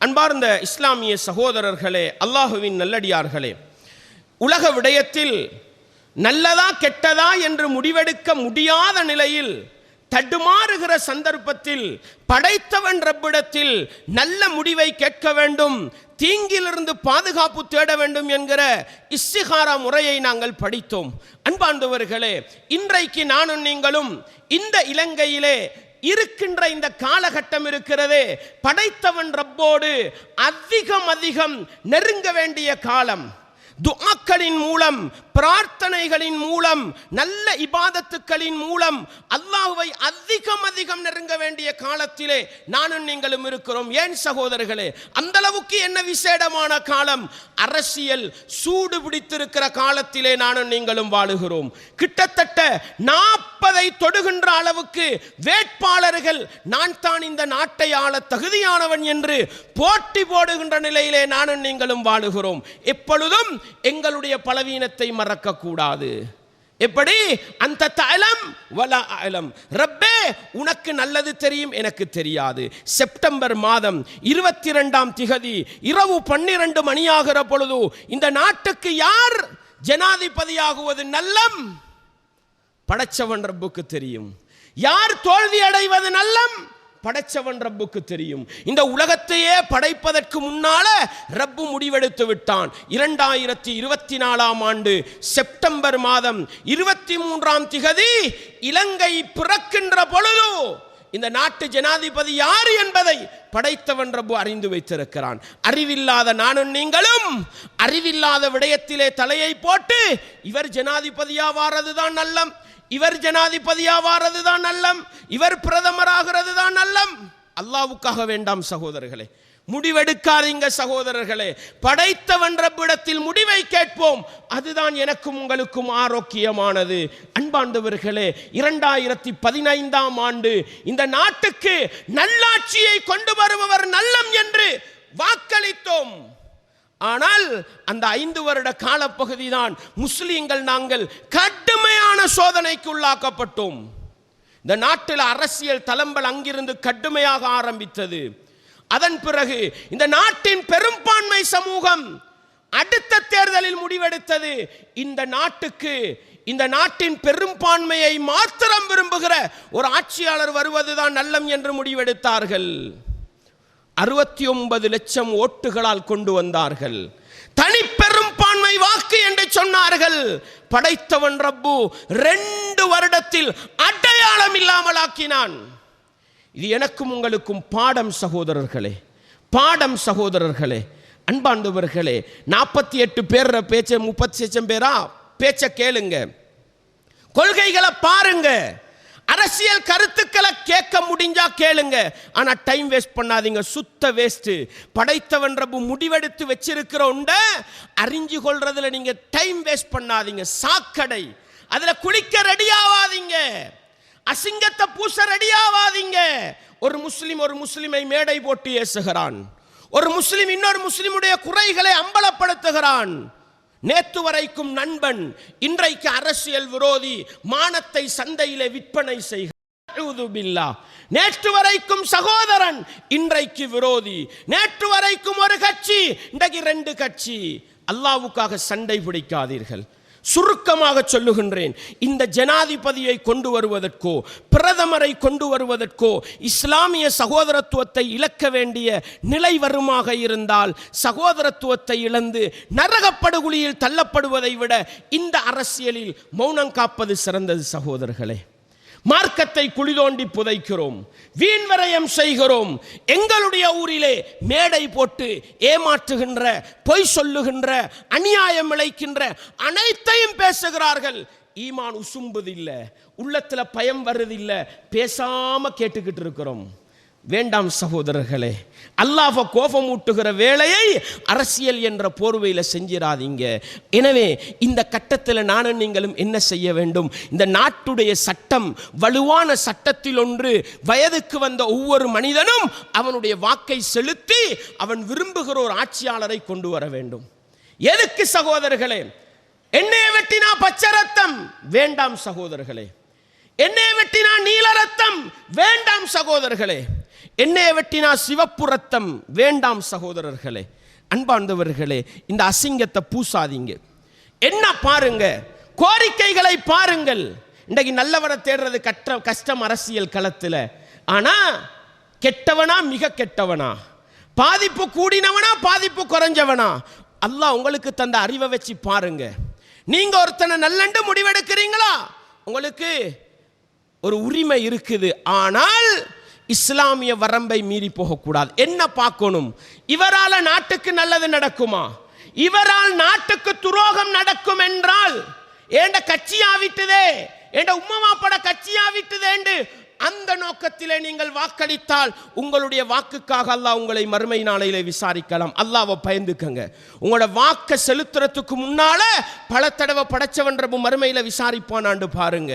அன்பார்ந்த இஸ்லாமிய சகோதரர்களே அல்லாஹுவின் நல்லடியார்களே உலக விடயத்தில் நல்லதா கெட்டதா என்று முடிவெடுக்க முடியாத நிலையில் தடுமாறுகிற சந்தர்ப்பத்தில் படைத்தவன் ரப்பிடத்தில் நல்ல முடிவை கேட்க வேண்டும் தீங்கிலிருந்து பாதுகாப்பு தேட வேண்டும் என்கிற இஸ்திகாரா முறையை நாங்கள் படித்தோம். அன்பாண்டவர்களே இன்றைக்கு நானும் நீங்களும் இந்த இலங்கையிலே இருக்கின்ற இந்த காலகட்டம் இருக்கிறது படைத்தவன் ரப்போடு அதிகம் அதிகம் நெருங்க வேண்டிய காலம். துஆக்களின் மூலம் பிரார்த்தனைகளின் மூலம் நல்ல இபாதத்துக்களின் மூலம் அல்லாஹுவை அதிகம் அதிகம் நெருங்க வேண்டிய காலத்திலே நானும் நீங்களும் இருக்கிறோம். ஏன் சகோதரர்களே? அந்த அளவுக்கு என்ன விசேடமான காலம்? அரசியல் சூடு பிடித்திருக்கிற காலத்திலே நானும் நீங்களும் வாழுகிறோம். கிட்டத்தட்ட நாற்பதை தொடுகின்ற அளவுக்கு வேட்பாளர்கள் நான் தான் இந்த நாட்டை ஆள தகுதியானவன் என்று போட்டி போடுகின்ற நிலையிலே நானும் நீங்களும் வாழுகிறோம். எப்பொழுதும் எங்களுடைய பலவீனத்தை கூடாது எப்படி? அந்த தலம் வல அலம். ரப்பே உனக்கு நல்லது தெரியும் எனக்கு தெரியாது. செப்டம்பர் மாதம் இருபத்தி ரெண்டாம் திகதி இரவு பன்னிரண்டு மணியாகிற பொழுது இந்த நாட்டுக்கு யார் ஜனாதிபதியாகுவது நல்லம்? படைச்சவன் ரப்புக்கு தெரியும். யார் தோல்வி அடைவது நல்லம்? படைச்சவன் ரப்புக்கு தெரியும். இந்த உலகத்தையே படைப்பதற்கு முன்னால ரப்பு முடிவெடுத்து விட்டான். இரண்டாயிரத்தி இருபத்தி நாலாம் ஆண்டு செப்டம்பர் மாதம் இருபத்தி மூன்றாம் திகதி இலங்கை பிறக்கின்ற பொழுது இந்த நாட்டு ஜனாதிபதி யார் என்பதை படைத்தவன் ரப்பு அறிந்து வைத்திருக்கிறான். அறிவில்லாத நானும் நீங்களும் அறிவில்லாத விடயத்திலே தலையை போட்டு இவர் ஜனாதிபதியாவாரதுதான் நல்லம். இவர் ஜனாதிபதியாவாரது தான் நல்லம் இவர் பிரதமராகிறது தான் நல்லம். அல்லாவுக்காக வேண்டாம் சகோதரர்களே முடிவெடுக்காதீங்க சகோதரர்களே. படைத்தவன் ரப்பிடத்தில் முடிவை கேட்போம். அதுதான் எனக்கும் உங்களுக்கும் ஆரோக்கியமானது. அன்பாண்டவர்களே இரண்டாயிரத்தி பதினைந்தாம் ஆண்டு இந்த நாட்டுக்கு நல்லாட்சியை கொண்டு வருபவர் நல்லம் என்று வாக்களித்தோம். ஆனால் அந்த ஐந்து வருட காலப்பகுதி தான் முஸ்லீம்கள் நாங்கள் கடுமையான சோதனைக்கு உள்ளாக்கப்பட்டோம். இந்த நாட்டில் அரசியல் தளம்பல் அங்கிருந்து கடுமையாக ஆரம்பித்தது. அதன் பிறகு இந்த நாட்டின் பெரும்பான்மை சமூகம் அடுத்த தேர்தலில் முடிவெடுத்தது. இந்த நாட்டுக்கு இந்த நாட்டின் பெரும்பான்மையை மாத்திரம் விரும்புகிற ஒரு ஆட்சியாளர் வருவதுதான் நல்லம் என்று முடிவெடுத்தார்கள். அறுபத்தி ஒன்பது லட்சம் ஓட்டுகளால் கொண்டு வந்தார்கள். தனி பெரும்பான்மை வாக்கு என்று சொன்னார்கள். படைத்தவன் ரப்பு ரெண்டு வருடத்தில் அடையாளம் இல்லாமல் ஆக்கினான் இது எனக்கும் உங்களுக்கும் பாடம் சகோதரர்களே பாடம் சகோதரர்களே அன்பாண்டவர்களே நாற்பத்தி எட்டு பேர் பேச்ச முப்பத்தி லட்சம் பேரா? பேச்ச கேளுங்க. கொள்கைகளை பாருங்க. அரசியல் கருத்துக்களை கேட்க முடிஞ்சா கேளுங்க. ஆனா டைம் வேஸ்ட் பண்ணாதீங்க. சுத்த வேஸ்ட் படைத்தவன் ரப்பு முடிவெடுத்து வச்சிருக்கிற உண்ட அறிஞ்சு கொள்றதுல நீங்க டைம் வேஸ்ட் பண்ணாதீங்க. சாக்கடை. அதுல குளிக்க ரெடி ஆவாதீங்க. அசிங்கத்தை பூச ரெடி ஆவாதீங்க. ஒரு முஸ்லிம் ஒரு முஸ்லிமை மேடை போட்டு ஏசுகிறான். ஒரு முஸ்லிம் இன்னொரு முஸ்லிமுடைய குறைகளை அம்பலப்படுத்துகிறான். நேற்று வரைக்கும் நண்பன் இன்றைக்கு அரசியல் விரோதி மானத்தை சந்தையிலே விற்பனை செய்கிறார் நேற்று வரைக்கும் சகோதரன் இன்றைக்கு விரோதி. நேற்று வரைக்கும் ஒரு கட்சி இன்றைக்கு ரெண்டு கட்சி. அல்லாவுக்காக சண்டை பிடிக்காதீர்கள். சுருக்கமாக சொல்லுகின்றேன். இந்த ஜனாதிபதியை கொண்டு வருவதற்கோ பிரதமரை கொண்டு வருவதற்கோ இஸ்லாமிய சகோதரத்துவத்தை இழக்க வேண்டிய நிலை வருமாக இருந்தால் சகோதரத்துவத்தை இழந்து நரகப்படுகுழியில் தள்ளப்படுவதை விட இந்த அரசியலில் மௌனம் காப்பது சிறந்தது சகோதரர்களே. மார்க்கத்தை குழி தோண்டி புதைக்கிறோம். வீண் விரயம் செய்கிறோம். எங்களுடைய ஊரிலே மேடை போட்டு ஏமாற்றுகின்ற பொய் சொல்லுகின்ற அநியாயம் இழைக்கின்ற அனைத்தையும் பேசுகிறார்கள். ஈமான் உசும்புதில்லை. உள்ளத்தில் பயம் வருதில்லை. பேசாமல் கேட்டுக்கிட்டு இருக்கிறோம். வேண்டாம் சகோதரர்களே அல்லாஹ கோபம் ஊட்டுகிற வேலையை அரசியல் என்ற போர்வையில் செஞ்சிடாதீங்க எனவே இந்த கட்டத்தில் நானும் நீங்களும் என்ன செய்ய வேண்டும்? இந்த நாட்டுடைய சட்டம் வலுவான சட்டத்தில் ஒன்று வயதுக்கு வந்த ஒவ்வொரு மனிதனும் அவனுடைய வாக்கை செலுத்தி அவன் விரும்புகிற ஒரு ஆட்சியாளரை கொண்டு வர வேண்டும். எதுக்கு சகோதரர்களே? என்னைய வெட்டினா பச்சை ரத்தம் வேண்டாம் சகோதரர்களே. என்னைய வெட்டினா நீல ரத்தம் வேண்டாம் சகோதரர்களே. எண்ணெயை வெட்டினா சிவப்பு ரத்தம். வேண்டாம் சகோதரர்களே அன்பார்ந்தவர்களே இந்த அசிங்கத்தை பூசாதீங்க. என்ன பாருங்க? கோரிக்கைகளை பாருங்கள். இன்றைக்கு நல்லவரை தேடுறது கற்ற கஷ்டம் அரசியல் களத்தில். ஆனா கெட்டவனா மிக கெட்டவனா? பாதிப்பு கூடினவனா பாதிப்பு குறைஞ்சவனா? அல்லாஹ் உங்களுக்கு தந்த அறிவை வச்சு பாருங்க. நீங்க ஒருத்தனை நல்லண்டு முடிவெடுக்கிறீங்களா? உங்களுக்கு ஒரு உரிமை இருக்குது. ஆனால் இஸ்லாமிய வரம்பை மீறி போகக்கூடாது. என்ன பார்க்கணும்? இவரால நாட்டுக்கு நல்லது நடக்குமா? இவரால் நாட்டுக்கு துரோகம் நடக்கும் என்றால் ஏண்ட கட்சி ஆவிட்டுதே? ஏண்ட உம்மமாப்பட கட்சி ஆவிட்டுதேண்டு அந்த நோக்கத்திலே நீங்கள் வாக்களித்தால் உங்களுடைய வாக்குக்காக அல்லாஹ் உங்களை மறுமை நாளையிலே விசாரிக்கலாம். அல்லாவை பயந்துக்கங்க. உங்களோட வாக்கை செலுத்துறதுக்கு முன்னால பல தடவை படைச்சவன் மறுமையில விசாரிப்பானாண்டு பாருங்க.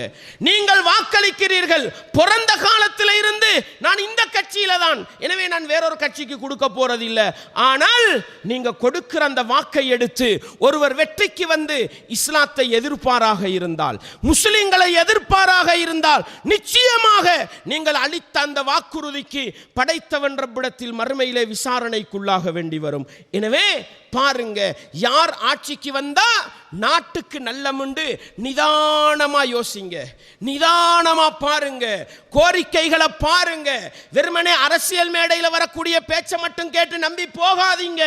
நீங்கள் வாக்களிக்கிறீர்கள். பிறந்த காலத்தில் இருந்து நான் இந்த கட்சியில தான். எனவே நான் வேறொரு கட்சிக்கு கொடுக்க போறதில்லை. ஆனால் நீங்க கொடுக்கிற அந்த வாக்கை எடுத்து ஒருவர் வெற்றிக்கு வந்து இஸ்லாத்தை எதிர்ப்பாராக இருந்தால் முஸ்லிம்களை எதிர்ப்பாராக இருந்தால் நிச்சயமாக நீங்கள் அளித்த அந்த வாக்குறுதிக்கு படைத்தவன் ரப்பிடத்தில் மறுமையிலே விசாரணைக்குள்ளாக வேண்டி வரும். எனவே பாருங்க யார் ஆட்சிக்கு வந்தா நாட்டுக்கு நல்லமுண்டு நிதானமா யோசிங்க நிதானமா பாருங்க கோரிக்கைகளை பாருங்க. வெறுமனே அரசியல் மேடையில் வரக்கூடிய பேச்சை மட்டும் கேட்டு நம்பி போகாதீங்க.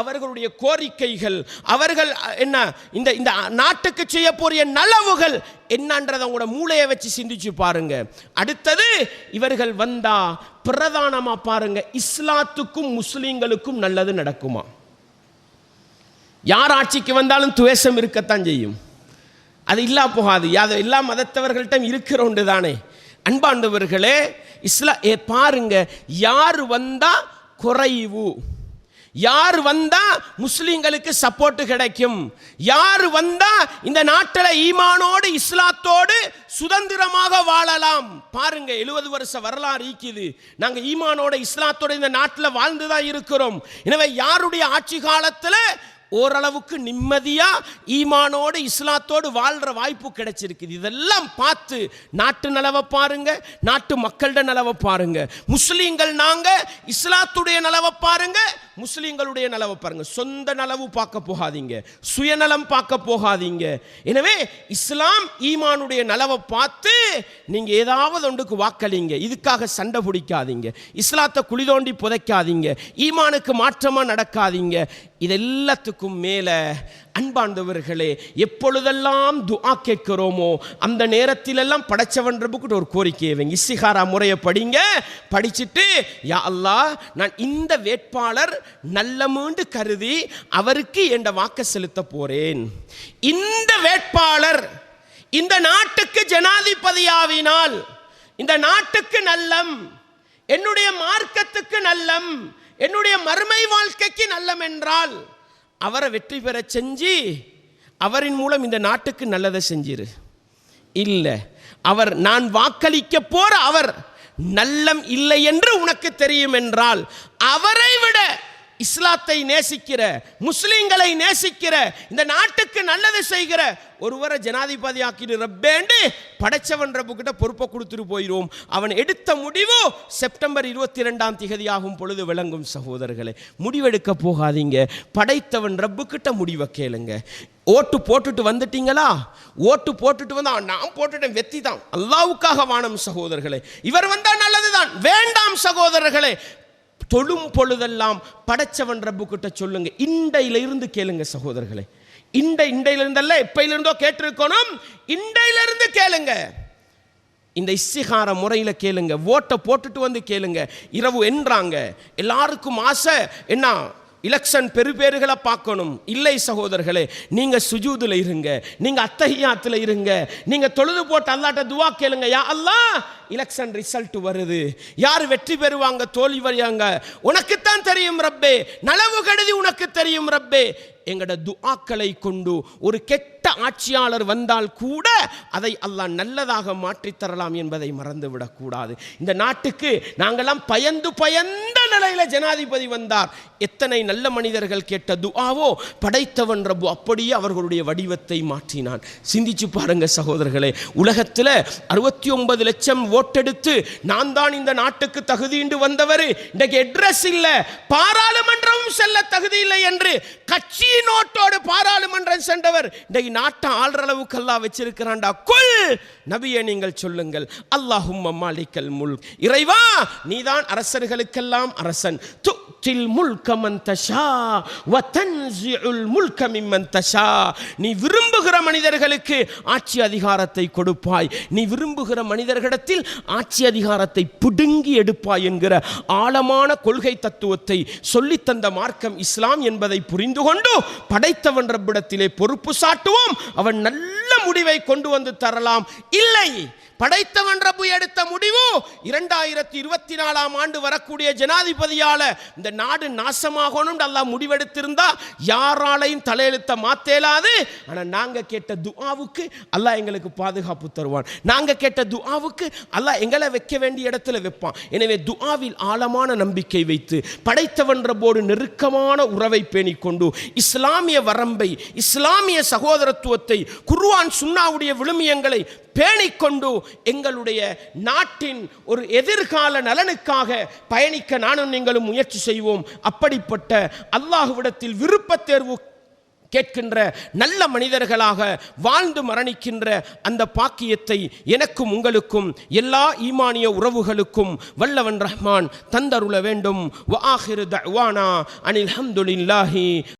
அவர்களுடைய கோரிக்கைகள் அவர்கள் என்ன இந்த இந்த நாட்டுக்கு செய்யக்கூடிய நலவுகள் என்னன்றதை உங்களோட மூளையை வச்சு சிந்திச்சு பாருங்க. அடுத்தது இவர்கள் வந்தா பிரதானமா பாருங்க இஸ்லாத்துக்கும் முஸ்லீம்களுக்கும் நல்லது நடக்குமா? யார் ஆட்சிக்கு வந்தாலும் துவேஷம் இருக்கத்தான் செய்யும். அது இல்லா போகாது. அது எல்லா மதத்தவர்கள்ட்ட இருக்கிற ஒன்று தானே. அன்பாண்டவர்களே இஸ்லா ஏ பாருங்க யார் வந்தா குறைவு. யார் வந்தா முஸ்லீம்களுக்கு சப்போர்ட் கிடைக்கும். யார் வந்தா இந்த நாட்டில் ஈமானோடு இஸ்லாத்தோடு சுதந்திரமாக வாழலாம். பாருங்க எழுபது வருஷ வரலாறு ஈக்குது. நாங்கள் ஈமானோட இஸ்லாத்தோட இந்த நாட்டில் வாழ்ந்து தான் இருக்கிறோம். எனவே யாருடைய ஆட்சி காலத்தில் ஓரளவுக்கு நிம்மதியாக ஈமானோடு இஸ்லாத்தோடு வாழ்கிற வாய்ப்பு கிடைச்சிருக்குது. இதெல்லாம் பார்த்து நாட்டு நலவை பாருங்க நாட்டு மக்களோட நலவை பாருங்க. முஸ்லீம்கள் நாங்கள் இஸ்லாத்துடைய நலவை பாருங்க முஸ்லீம்களுடைய நலவை பாருங்க. சொந்த நலவு பார்க்க போகாதீங்க சுயநலம் பார்க்க போகாதீங்க. எனவே இஸ்லாம் ஈமானுடைய நலவை பார்த்து நீங்கள் ஏதாவது ஒன்றுக்கு வாக்களிங்க. இதுக்காக சண்டை பிடிக்காதீங்க. இஸ்லாத்தை குழி தோண்டி புதைக்காதீங்க. ஈமானுக்கு மாற்றமாக நடக்காதீங்க. இது எல்லாத்துக்கும் மேல அன்பாண்டவர்களே எப்பொழுதெல்லாம் துஆ கேட்கிறோமோ அந்த நேரத்திலெல்லாம் படைச்சவன் ரப்புக்கிட்ட ஒரு கோரிக்கையை வைங்க. இசிகாரா முறையை படிங்க படிச்சுட்டு யா அல்லா நான் இந்த வேட்பாளர் நல்ல மீண்டு கருதி அவருக்கு என்ற வாக்க செலுத்த போறேன். இந்த வேட்பாளர் இந்த நாட்டுக்கு ஜனாதிபதியாவினால் இந்த நாட்டுக்கு நல்லம் என்னுடைய மார்க்கத்துக்கு நல்லம் என்னுடைய மறுமை வாழ்க்கைக்கு நல்லம் என்றால் அவரை வெற்றி பெற செஞ்சு அவரின் மூலம் இந்த நாட்டுக்கு நல்லதை செஞ்சிரு. இல்லை அவர் நான் வாக்களிக்க போற அவர் நல்லம் இல்லை என்று உனக்கு தெரியும் என்றால் அவரை விட இஸ்லாத்தை நேசிக்கிற முஸ்லீம்களை நேசிக்கிற இந்த நாட்டுக்கு நல்லது செய்கிற ஒருவரை ஜனாதிபதி ஆக்கிட்டு ரப்பேண்டு படைச்சவன் ரப்புக்கிட்ட பொறுப்பை கொடுத்துட்டு போயிடுவோம் அவன் எடுத்த முடிவு செப்டம்பர் இருபத்தி ரெண்டாம் திகதியாகும் பொழுது விளங்கும் சகோதரர்களே. முடிவெடுக்க போகாதீங்க. படைத்தவன் ரப்புக்கிட்ட முடிவை கேளுங்க. ஓட்டு போட்டுட்டு வந்துட்டீங்களா? ஓட்டு போட்டுட்டு வந்தா நான் போட்டுட்டேன் வெத்தி தான் அல்லாவுக்காக வானம் சகோதரர்களே. இவர் வந்தால் நல்லதுதான். வேண்டாம் சகோதரர்களே. தொழும் பொழுதெல்லாம் படைச்சவன் ரப்பு கிட்ட சொல்லுங்க. இண்டையிலிருந்து கேளுங்க சகோதரர்களே. இண்டை இண்டையிலிருந்தல்ல எப்பையிலிருந்தோ எப்பையில இருந்தோ கேட்டிருக்கணும். இண்டையிலிருந்து கேளுங்க. இந்த இஸ்திகார முறையில் கேளுங்க. ஓட்டை போட்டுட்டு வந்து கேளுங்க. இரவு என்றாங்க. எல்லாருக்கும் ஆசை. என்ன? இலக்ஷன் பெருபேறுகளை பார்க்கணும். இல்லை சகோதரர்களே நீங்க சுஜூதுல இருங்க நீங்க அத்தகையாத்தில் இருங்க நீங்க தொழுது போட்டு அல்லாட்ட துவா கேளுங்க. யா அல்லா இலக்ஷன் ரிசல்ட் வருது. யார் வெற்றி பெறுவாங்க தோல்வி வருவாங்க உனக்குத்தான் தெரியும் ரப்பே. நலவு கருதி உனக்கு தெரியும் ரப்பே. எங்கட துஆக்களை கொண்டு ஒரு கெட்ட ஆட்சியாளர் வந்தால் கூட அதை அல்லாஹ் நல்லதாக மாற்றித்தரலாம் என்பதை மறந்துவிடக்கூடாது இந்த நாட்டுக்கு நாங்கெல்லாம் பயந்து பயந்த நிலையில ஜனாதிபதி வந்தார். எத்தனை நல்ல மனிதர்கள் கேட்ட துஆவோ படைத்தவன் ரப்பு அப்படியே அவர்களுடைய வடிவத்தை மாற்றினான். சிந்திச்சு பாருங்க சகோதரர்களே உலகத்தில் அறுபத்தி ஒன்பது லட்சம் ஓட்டெடுத்து நான் தான் இந்த நாட்டுக்கு தகுதிண்டு வந்தவர். இன்றைக்கு அட்ரஸ் இல்லை பாராளுமன்றமும் செல்ல தகுதி இல்லை என்று கட்சி நோட்டோடு பாராளுமன்றம் சென்றவர் இன்றைக்கு நாட்டை ஆள்ற அளவுக்கெல்லாம் வச்சிருக்கிறான்டா. கொல் நபியை நீங்கள் சொல்லுங்கள். அல்லாஹும் மாலிக்கல் முல் இறைவா நீதான் அரசர்களுக்கெல்லாம் அரசன். துத்தில் முல்கமன் தஷா முல்க தஷா. நீ விரும்புகிற மனிதர்களுக்கு ஆட்சி அதிகாரத்தை கொடுப்பாய். நீ விரும்புகிற மனிதர்களிடத்தில் ஆட்சி அதிகாரத்தை பிடுங்கி எடுப்பாய் என்கிற ஆழமான கொள்கை தத்துவத்தை சொல்லித்தந்த மார்க்கம் இஸ்லாம் என்பதை புரிந்து கொண்டு படைத்தவன் ரப்பிடத்திலே பொறுப்பு சாட்டுவோம். அவன் நல்ல முடிவை கொண்டு வந்து தரலாம். இல்லை படைத்தவன் எடுத்த முடிவு இரண்டாயிரத்தி இருபத்தி நாலாம் ஆண்டு வரக்கூடிய ஜனாதிபதியால இந்த நாடு நாசமாகணும் நல்லா முடிவெடுத்திருந்தா யாராலையும் தலையெழுத்த மாத்தேலாது. ஆனால் நாங்கள் கேட்ட துஆவுக்கு அல்லாஹ் எங்களுக்கு பாதுகாப்பு தருவான். நாங்க கேட்ட துஆவுக்கு அல்லாஹ் எங்களை வைக்க வேண்டிய இடத்துல வைப்பான். எனவே துஆவில் ஆழமான நம்பிக்கை வைத்து படைத்தவன் ரப்போடு நெருக்கமான உறவை பேணிக்கொண்டு இஸ்லாமிய வரம்பை இஸ்லாமிய சகோதரத்துவத்தை குரான் சுன்னாவுடைய விழுமியங்களை பேணிக்கொண்டு எங்களுடைய நாட்டின் ஒரு எதிர்கால நலனுக்காக பயணிக்க நானும் நீங்களும் முயற்சி செய்வோம். அப்படிப்பட்ட அல்லாஹுவிடத்தில் விருப்பத் தேர்வு கேட்கின்ற நல்ல மனிதர்களாக வாழ்ந்து மரணிக்கின்ற அந்த பாக்கியத்தை எனக்கும் உங்களுக்கும் எல்லா ஈமானிய உறவுகளுக்கும் வல்லவன் ரஹ்மான் தந்தருள வேண்டும். அனில் ஹம்துலில்லாஹி.